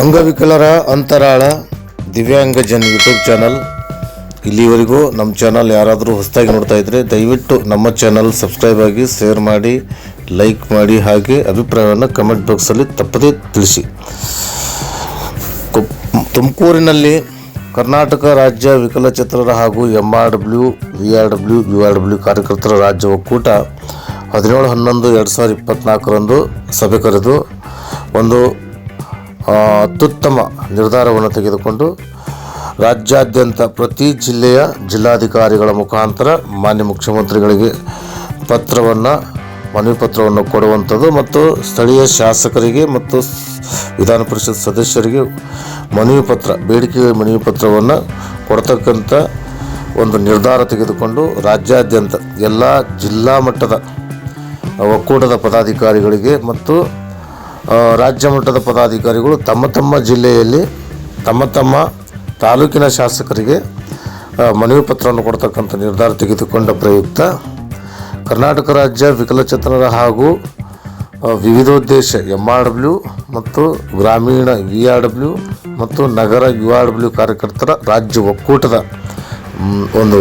ಅಂಗವಿಕಲರ ಅಂತರಾಳ ದಿವ್ಯಾಂಗ Jan YouTube channel. ಇಲ್ಲಿವರೆಗೂ ನಮ್ಮ ಚಾನಲ್ ಯಾರಾದರೂ ಹೊಸದಾಗಿ ನೋಡ್ತಾ ಇದ್ದರೆ ದಯವಿಟ್ಟು ನಮ್ಮ ಚಾನಲ್ ಸಬ್ಸ್ಕ್ರೈಬ್ ಆಗಿ, ಶೇರ್ ಮಾಡಿ, ಲೈಕ್ ಮಾಡಿ ಹಾಗೆ ಅಭಿಪ್ರಾಯವನ್ನು ಕಮೆಂಟ್ ಬಾಕ್ಸಲ್ಲಿ ತಪ್ಪದೇ ತಿಳಿಸಿ. ತುಮಕೂರಿನಲ್ಲಿ ಕರ್ನಾಟಕ ರಾಜ್ಯ ವಿಕಲಚೇತನರ ಹಾಗೂ M R W V R W U R W ಕಾರ್ಯಕರ್ತರ ರಾಜ್ಯ ಒಕ್ಕೂಟ ಹದಿನೇಳು ಹನ್ನೊಂದು, ಎರಡು ಸಾವಿರದ ಇಪ್ಪತ್ತ್ನಾಲ್ಕರಂದು ಸಭೆ ಕರೆದು ಒಂದು ಅತ್ಯುತ್ತಮ ನಿರ್ಧಾರವನ್ನು ತೆಗೆದುಕೊಂಡು ರಾಜ್ಯಾದ್ಯಂತ ಪ್ರತಿ ಜಿಲ್ಲೆಯ ಜಿಲ್ಲಾಧಿಕಾರಿಗಳ ಮುಖಾಂತರ ಮಾನ್ಯ ಮುಖ್ಯಮಂತ್ರಿಗಳಿಗೆ ಪತ್ರವನ್ನು, ಮನವಿ ಪತ್ರವನ್ನು ಕೊಡುವಂಥದ್ದು ಮತ್ತು ಸ್ಥಳೀಯ ಶಾಸಕರಿಗೆ ಮತ್ತು ವಿಧಾನ ಪರಿಷತ್ ಸದಸ್ಯರಿಗೆ ಮನವಿ ಪತ್ರ, ಬೇಡಿಕೆ ಮನವಿ ಪತ್ರವನ್ನು ಕೊಡ್ತಕ್ಕಂಥ ಒಂದು ನಿರ್ಧಾರ ತೆಗೆದುಕೊಂಡು ರಾಜ್ಯಾದ್ಯಂತ ಎಲ್ಲ ಜಿಲ್ಲಾ ಮಟ್ಟದ ಒಕ್ಕೂಟದ ಪದಾಧಿಕಾರಿಗಳಿಗೆ ಮತ್ತು ರಾಜ್ಯ ಮಟ್ಟದ ಪದಾಧಿಕಾರಿಗಳು ತಮ್ಮ ತಮ್ಮ ಜಿಲ್ಲೆಯಲ್ಲಿ ತಮ್ಮ ತಮ್ಮ ತಾಲೂಕಿನ ಶಾಸಕರಿಗೆ ಮನವಿ ಪತ್ರವನ್ನು ಕೊಡ್ತಕ್ಕಂಥ ನಿರ್ಧಾರ ತೆಗೆದುಕೊಂಡ ಪ್ರಯುಕ್ತ ಕರ್ನಾಟಕ ರಾಜ್ಯ ವಿಕಲಚೇತನರ ಹಾಗೂ ವಿವಿಧೋದ್ದೇಶ ಎಂ ಆರ್ ಡಬ್ಲ್ಯೂ ಮತ್ತು ಗ್ರಾಮೀಣ ವಿ ಆರ್ ಡಬ್ಲ್ಯೂ ಮತ್ತು ನಗರ ಯು ಆರ್ ಡಬ್ಲ್ಯೂ ಕಾರ್ಯಕರ್ತರ ರಾಜ್ಯ ಒಕ್ಕೂಟದ ಒಂದು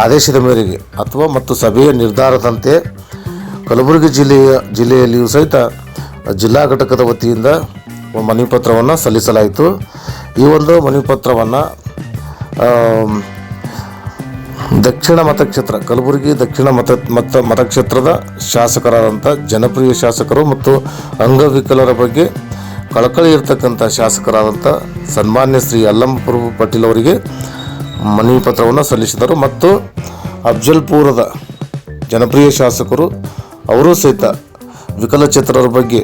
ಆದೇಶದ ಮೇರೆಗೆ ಅಥವಾ ಮತ್ತು ಸಭೆಯ ನಿರ್ಧಾರದಂತೆ ಕಲಬುರಗಿ ಜಿಲ್ಲೆಯ, ಜಿಲ್ಲೆಯಲ್ಲಿಯೂ ಸಹಿತ ಜಿಲ್ಲಾ ಘಟಕದ ವತಿಯಿಂದ ಮನವಿ ಪತ್ರವನ್ನು ಸಲ್ಲಿಸಲಾಯಿತು. ಈ ಒಂದು ಮನವಿ ಪತ್ರವನ್ನು ದಕ್ಷಿಣ ಮತಕ್ಷೇತ್ರ, ಕಲಬುರಗಿ ದಕ್ಷಿಣ ಮತ ಮತ, ಮತಕ್ಷೇತ್ರದ ಶಾಸಕರಾದಂಥ ಜನಪ್ರಿಯ ಶಾಸಕರು ಮತ್ತು ಅಂಗವಿಕಲರ ಬಗ್ಗೆ ಕಳಕಳಿ ಇರತಕ್ಕಂಥ ಶಾಸಕರಾದಂಥ ಸನ್ಮಾನ್ಯ ಶ್ರೀ ಅಲ್ಲಂಪ್ರಭು ಪಾಟೀಲ್ ಅವರಿಗೆ ಮನವಿ ಪತ್ರವನ್ನು ಸಲ್ಲಿಸಿದರು. ಮತ್ತು ಅಫ್ಜಲ್ಪುರದ ಜನಪ್ರಿಯ ಶಾಸಕರು, ಅವರೂ ಸಹಿತ ವಿಕಲಚೇತನರ ಬಗ್ಗೆ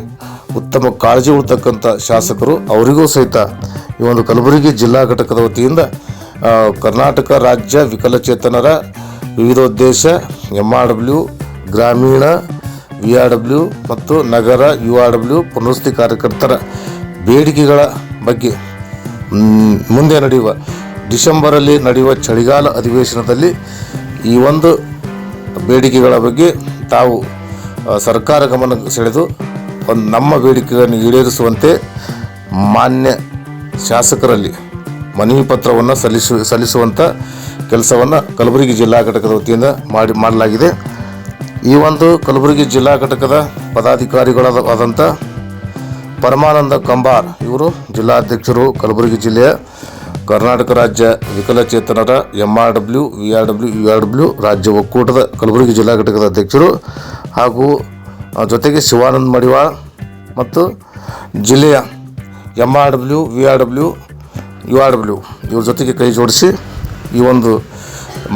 ಉತ್ತಮ ಕಾಳಜಿ ಉಳ್ತಕ್ಕಂಥ ಶಾಸಕರು ಅವರಿಗೂ ಸಹಿತ ಈ ಒಂದು ಕಲಬುರಗಿ ಜಿಲ್ಲಾ ಘಟಕದ ವತಿಯಿಂದ ಕರ್ನಾಟಕ ರಾಜ್ಯ ವಿಕಲಚೇತನರ ವಿವಿಧೋದ್ದೇಶ ಎಂ ಆರ್ ಡಬ್ಲ್ಯೂ ಗ್ರಾಮೀಣ ವಿ ಆರ್ ಡಬ್ಲ್ಯೂ ಮತ್ತು ನಗರ ಯು ಆರ್ ಡಬ್ಲ್ಯೂ ಪುನರ್ವಸತಿ ಕಾರ್ಯಕರ್ತರ ಬೇಡಿಕೆಗಳ ಬಗ್ಗೆ ಮುಂದೆ ನಡೆಯುವ, ಡಿಸೆಂಬರಲ್ಲಿ ನಡೆಯುವ ಚಳಿಗಾಲ ಅಧಿವೇಶನದಲ್ಲಿ ಈ ಒಂದು ಬೇಡಿಕೆಗಳ ಬಗ್ಗೆ ತಾವು ಸರ್ಕಾರ ಗಮನ ಸೆಳೆದು ಒಂದು ನಮ್ಮ ಬೇಡಿಕೆಗಳನ್ನು ಈಡೇರಿಸುವಂತೆ ಮಾನ್ಯ ಶಾಸಕರಲ್ಲಿ ಮನವಿ ಪತ್ರವನ್ನು ಸಲ್ಲಿಸು ಸಲ್ಲಿಸುವಂಥ ಕೆಲಸವನ್ನು ಕಲಬುರಗಿ ಜಿಲ್ಲಾ ಘಟಕದ ವತಿಯಿಂದ ಮಾಡಿ ಮಾಡಲಾಗಿದೆ. ಈ ಒಂದು ಕಲಬುರಗಿ ಜಿಲ್ಲಾ ಘಟಕದ ಪದಾಧಿಕಾರಿಗಳಾದ ಆದಂಥ ಪರಮಾನಂದ ಕಂಬಾರ್ ಇವರು ಜಿಲ್ಲಾಧ್ಯಕ್ಷರು ಕಲಬುರಗಿ ಜಿಲ್ಲೆಯ ಕರ್ನಾಟಕ ರಾಜ್ಯ ವಿಕಲಚೇತನರ M R W V R W U R W ರಾಜ್ಯ ಒಕ್ಕೂಟದ ಕಲಬುರಗಿ ಜಿಲ್ಲಾ ಘಟಕದ ಅಧ್ಯಕ್ಷರು ಹಾಗೂ ಜೊತೆಗೆ ಶಿವಾನಂದ ಮಡಿವಾಳ್ ಮತ್ತು ಜಿಲ್ಲೆಯ M R W V R W U R W ಇವ್ರ ಜೊತೆಗೆ ಕೈ ಜೋಡಿಸಿ ಈ ಒಂದು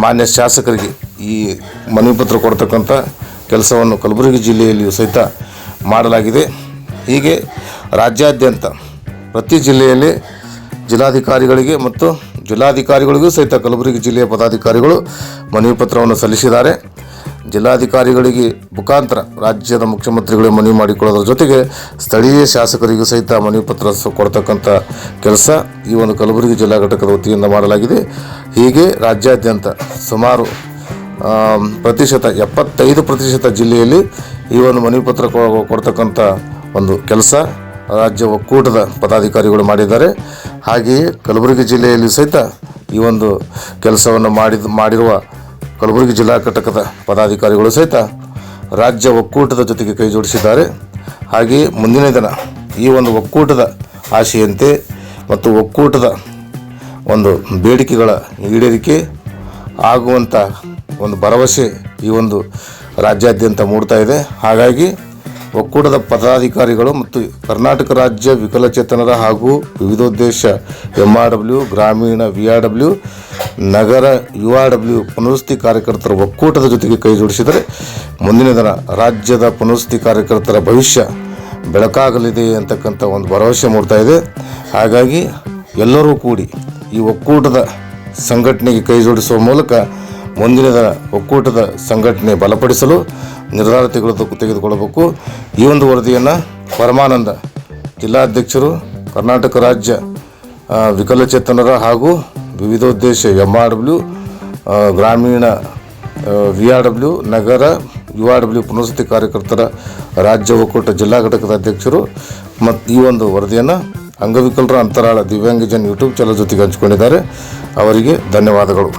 ಮಾನ್ಯ ಶಾಸಕರಿಗೆ ಈ ಮನವಿ ಪತ್ರ ಕೊಡ್ತಕ್ಕಂಥ ಕೆಲಸವನ್ನು ಕಲಬುರಗಿ ಜಿಲ್ಲೆಯಲ್ಲಿಯೂ ಸಹಿತ ಮಾಡಲಾಗಿದೆ. ಹೀಗೆ ರಾಜ್ಯಾದ್ಯಂತ ಪ್ರತಿ ಜಿಲ್ಲೆಯಲ್ಲಿ ಜಿಲ್ಲಾಧಿಕಾರಿಗಳಿಗೆ ಮತ್ತು ಜಿಲ್ಲಾಧಿಕಾರಿಗಳಿಗೂ ಸಹಿತ ಕಲಬುರಗಿ ಜಿಲ್ಲೆಯ ಪದಾಧಿಕಾರಿಗಳು ಮನವಿ ಪತ್ರವನ್ನು ಸಲ್ಲಿಸಿದ್ದಾರೆ. ಜಿಲ್ಲಾಧಿಕಾರಿಗಳಿಗೆ ಮುಖಾಂತರ ರಾಜ್ಯದ ಮುಖ್ಯಮಂತ್ರಿಗಳು ಮನವಿ ಮಾಡಿಕೊಳ್ಳೋದ್ರ ಜೊತೆಗೆ ಸ್ಥಳೀಯ ಶಾಸಕರಿಗೂ ಸಹಿತ ಮನವಿ ಪತ್ರ ಕೊಡ್ತಕ್ಕಂಥ ಕೆಲಸ ಈ ಒಂದು ಕಲಬುರಗಿ ಜಿಲ್ಲಾ ಘಟಕದ ವತಿಯಿಂದ ಮಾಡಲಾಗಿದೆ. ಹೀಗೆ ರಾಜ್ಯಾದ್ಯಂತ ಸುಮಾರು ಪ್ರತಿಶತ, ಎಪ್ಪತ್ತೈದು ಪ್ರತಿಶತ ಜಿಲ್ಲೆಯಲ್ಲಿ ಈ ಒಂದು ಮನವಿ ಪತ್ರ ಕೊಡ್ತಕ್ಕಂಥ ಒಂದು ಕೆಲಸ ರಾಜ್ಯ ಒಕ್ಕೂಟದ ಪದಾಧಿಕಾರಿಗಳು ಮಾಡಿದ್ದಾರೆ. ಹಾಗೆಯೇ ಕಲಬುರಗಿ ಜಿಲ್ಲೆಯಲ್ಲಿ ಸಹಿತ ಈ ಒಂದು ಕೆಲಸವನ್ನು ಮಾಡಿದ, ಮಾಡಿರುವ ಕಲಬುರಗಿ ಜಿಲ್ಲಾ ಘಟಕದ ಪದಾಧಿಕಾರಿಗಳು ಸಹಿತ ರಾಜ್ಯ ಒಕ್ಕೂಟದ ಜೊತೆಗೆ ಕೈ ಜೋಡಿಸಿದ್ದಾರೆ. ಹಾಗೆಯೇ ಮುಂದಿನ ದಿನ ಈ ಒಂದು ಒಕ್ಕೂಟದ ಆಶೆಯಂತೆ ಮತ್ತು ಒಕ್ಕೂಟದ ಒಂದು ಬೇಡಿಕೆಗಳ ಈಡೇರಿಕೆ ಆಗುವಂಥ ಒಂದು ಭರವಸೆ ಈ ಒಂದು ರಾಜ್ಯಾದ್ಯಂತ ಮೂಡ್ತಾ ಇದೆ. ಹಾಗಾಗಿ ಒಕ್ಕೂಟದ ಪದಾಧಿಕಾರಿಗಳು ಮತ್ತು ಕರ್ನಾಟಕ ರಾಜ್ಯ ವಿಕಲಚೇತನರ ಹಾಗೂ ವಿವಿಧೋದ್ದೇಶ ಎಂ ಆರ್ ಡಬ್ಲ್ಯೂ ಗ್ರಾಮೀಣ ವಿ ಆರ್ ಡಬ್ಲ್ಯೂ ನಗರ ಯು ಆರ್ ಡಬ್ಲ್ಯೂ ಪುನರ್ವಸತಿ ಕಾರ್ಯಕರ್ತರ ಒಕ್ಕೂಟದ ಜೊತೆಗೆ ಕೈ ಜೋಡಿಸಿದರೆ ಮುಂದಿನ ದಿನ ರಾಜ್ಯದ ಪುನರ್ವಸತಿ ಕಾರ್ಯಕರ್ತರ ಭವಿಷ್ಯ ಬೆಳಕಾಗಲಿದೆ ಅಂತಕ್ಕಂಥ ಒಂದು ಭರವಸೆ ಮೂಡ್ತಾ ಇದೆ. ಹಾಗಾಗಿ ಎಲ್ಲರೂ ಕೂಡಿ ಈ ಒಕ್ಕೂಟದ ಸಂಘಟನೆಗೆ ಕೈ ಜೋಡಿಸುವ ಮೂಲಕ ಮುಂದಿನ ದಿನ ಒಕ್ಕೂಟದ ಸಂಘಟನೆ ಬಲಪಡಿಸಲು ನಿರ್ಧಾರ ತೆಗೆದು ತೆಗೆದುಕೊಳ್ಳಬೇಕು. ಈ ಒಂದು ವರದಿಯನ್ನು ಪರಮಾನಂದ ಜಿಲ್ಲಾಧ್ಯಕ್ಷರು, ಕರ್ನಾಟಕ ರಾಜ್ಯ ವಿಕಲಚೇತನರ ಹಾಗೂ ವಿವಿಧೋದ್ದೇಶ ಎಂ ಆರ್ ಡಬ್ಲ್ಯೂ ಗ್ರಾಮೀಣ ವಿ ಆರ್ ಡಬ್ಲ್ಯೂ ನಗರ ಯು ಆರ್ ಡಬ್ಲ್ಯೂ ಪುನರ್ಸತಿ ಕಾರ್ಯಕರ್ತರ ರಾಜ್ಯ ಒಕ್ಕೂಟ ಜಿಲ್ಲಾ ಘಟಕದ ಅಧ್ಯಕ್ಷರು ಮತ್ತು ಈ ಒಂದು ವರದಿಯನ್ನು ಅಂಗವಿಕಲರ ಅಂತರಾಳ ದಿವ್ಯಾಂಗಜನ್ ಯೂಟ್ಯೂಬ್ ಚಾನಲ್ ಜೊತೆಗೆ ಹಂಚಿಕೊಂಡಿದ್ದಾರೆ. ಅವರಿಗೆ ಧನ್ಯವಾದಗಳು.